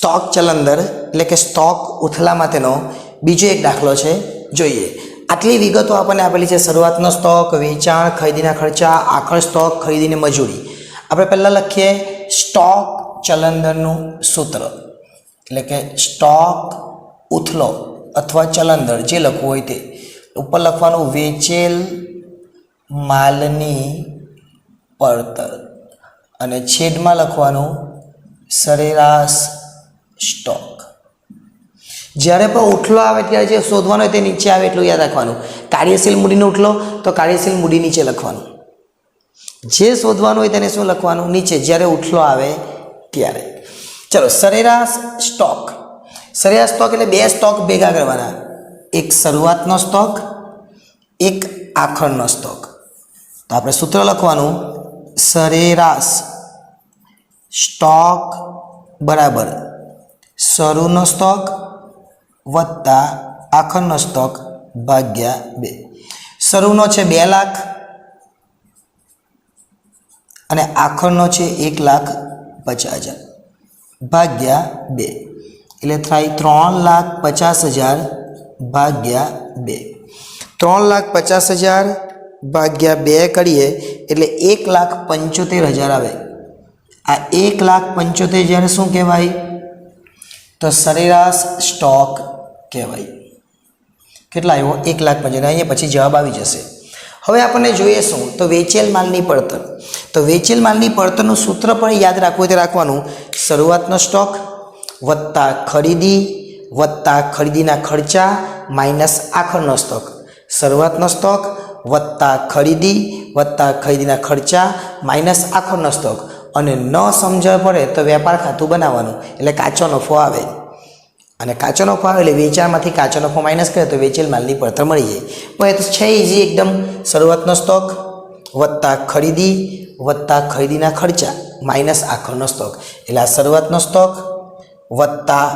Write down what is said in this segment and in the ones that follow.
Stock ચલંદર એટલે કે stock ઉથલા માટેનો બીજો એક દાખલો છે, જોઈએ. આટલી વિગતો આપણને આપેલી છે, શરૂઆતનો સ્ટોક, વેચાણ, ખરીદીના ખર્ચા આખર સ્ટોક, ખરીદીને મજૂરી. આપણે પહેલાં લખીએ સ્ટોક ચલંદરનું સૂત્ર. એટલે કે સ્ટોક ઉથલો અથવા ચલંદર, જે લખવું હોય તે. ઉપર લખવાનું વેચેલ માલની પડતર. અને છેદમાં લખવાનું સરેરાશ જ્યારે પણ ઉઠલો આવે ત્યારે જે શોધવાનો હોય તે નીચે આવે એટલું યાદ રાખવાનું. કાર્યશીલ મૂડીનો ઉઠલો તો કાર્યશીલ મૂડી નીચે લખવાનું. જે શોધવાનું હોય તેને શું લખવાનું? નીચે, જ્યારે ઉઠલો આવે ત્યારે. ચલો, સરેરાશ સ્ટોક. સરેરાશ સ્ટોક એટલે બે સ્ટોક ભેગા કરવાના. એક શરૂઆતનો સ્ટોક, એક આખરનો સ્ટોક. તો આપણે સૂત્ર લખવાનું. સરેરાશ સ્ટોક બરાબર શરૂનો સ્ટોક વત્તા આખરનો સ્ટોક ભાગ્યા બે. શરૂનો છે બે લાખ અને આખરનો છે એક લાખ પચાસ હજાર. ભાગ્યા બે. એટલે થાય ત્રણ લાખ પચાસ હજાર ભાગ્યા બે. ત્રણ લાખ પચાસ હજાર ભાગ્યા બે કરીએ એટલે એક લાખ પંચોતેર હજાર આવે. આ એક લાખ પંચોતેર હજાર શું કહેવાય? તો સરેરાશ સ્ટોક કહેવાય. કેટલા આવ્યો? એક લાખ પંચોતેર અહીંયા પછી જવાબ આવી જશે. હવે આપણને જોઈએ શું? તો વેચેલ માલની પડતર. તો વેચેલ માલની પડતરનું સૂત્ર પણ યાદ રાખવું તે રાખવાનું. શરૂઆતનો સ્ટોક, વત્તા ખરીદી, વત્તા ખરીદીના ખર્ચા, માઇનસ આખરનો સ્ટોક. શરૂઆતનો સ્ટોક, વત્તા ખરીદી, વત્તા ખરીદીના ખર્ચા, માઇનસ આખરનો સ્ટોક. અને ન સમજણ પડે તો વેપાર ખાતું બનાવવાનું. એટલે કાચો નફો આવે. અને કાચો નફો આવે એટલે વેચાણમાંથી કાચો નફો માઇનસ કરે તો વેચેલ માલની પડતર મળી જાય. પણ એ તો છે ઇઝી એકદમ શરૂઆતનો સ્ટોક વત્તા ખરીદી, વત્તા ખરીદીના ખર્ચા માઇનસ આખરનો સ્ટોક એટલે આ શરૂઆતનો સ્ટોક વત્તા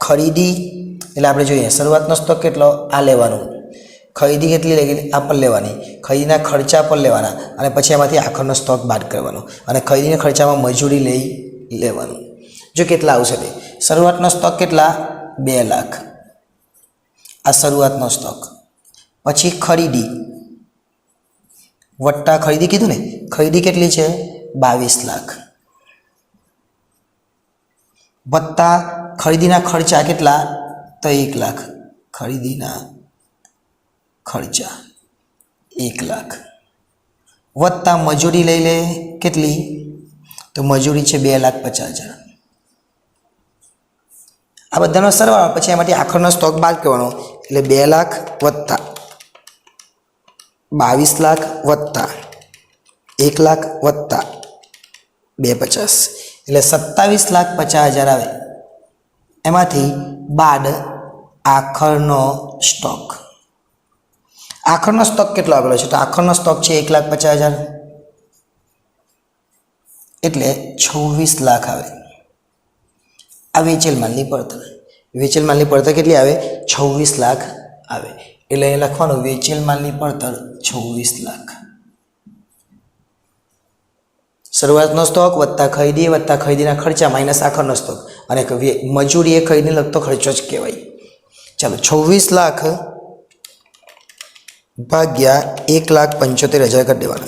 ખરીદી, એટલે આપણે જોઈએ શરૂઆતનો સ્ટોક કેટલો? આ લેવાનું. ખરીદી કેટલી લઈ આ પણ લેવાની. ખરીદીના ખર્ચા પણ લેવાના અને પછી એમાંથી આખરનો સ્ટોક બાદ કરવાનો. અને ખરીદીના ખર્ચામાં મજૂરી લઈ લેવાનું. જો કેટલા આવશે તે? શરૂઆતનો સ્ટોક કેટલા? બે લાખ. આ શરૂઆતનો સ્ટોક પછી ખરીદી. વટ્ટા ખરીદી કીધું ને? ખરીદી કેટલી છે? બાવીસ લાખ. વત્તા ખરીદીના ખર્ચા કેટલા? તો એક લાખ. ખરીદીના ખર્ચા એક લાખ. વત્તા મજૂરી લઈ લે કેટલી? તો મજૂરી છે બે લાખ પચાસ હજાર. આ બધાનો સરવાળો પછી એમાંથી આખરનો સ્ટોક બાદ કરવાનો. એટલે બે લાખ વત્તા. બાવીસ લાખ વત્તા. એક લાખ વત્તા. બે પચાસ. એટલે સત્તાવીસ લાખ પચાસ હજાર આવે. એમાંથી બાદ આખરનો સ્ટોક આખરનો સ્ટોક કેટલો આવેલો છે? તો આખરનો સ્ટોક છે એક લાખ પચાસ હજાર. એટલે છવ્વીસ લાખ આવે. આ વેચેલ માલની પડતર વેચેલ માલની પડતર કેટલી આવે? છવ્વીસ લાખ આવે. એટલે એ લખવાનું, વેચેલ માલની પડતર છવ્વીસ લાખ. શરૂઆતનો સ્ટોક વત્તા ખરીદી, વત્તા ખરીદીના ખર્ચા માઇનસ આખરનો સ્ટોક અને મજૂરી એ ખરીદીને લગતો ખર્ચો જ કહેવાય. ચાલો, છવ્વીસ લાખ ભાગ્યા એક લાખ પંચોતેર હજાર કરી દેવાના.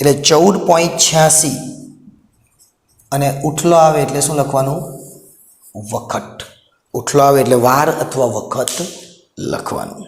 એટલે ચૌદ પોઈન્ટ છ્યાસી. અને ઉઠલો આવે એટલે શું લખવાનું? વખત. ઉઠલો આવે એટલે વાર અથવા વખત લખવાનું.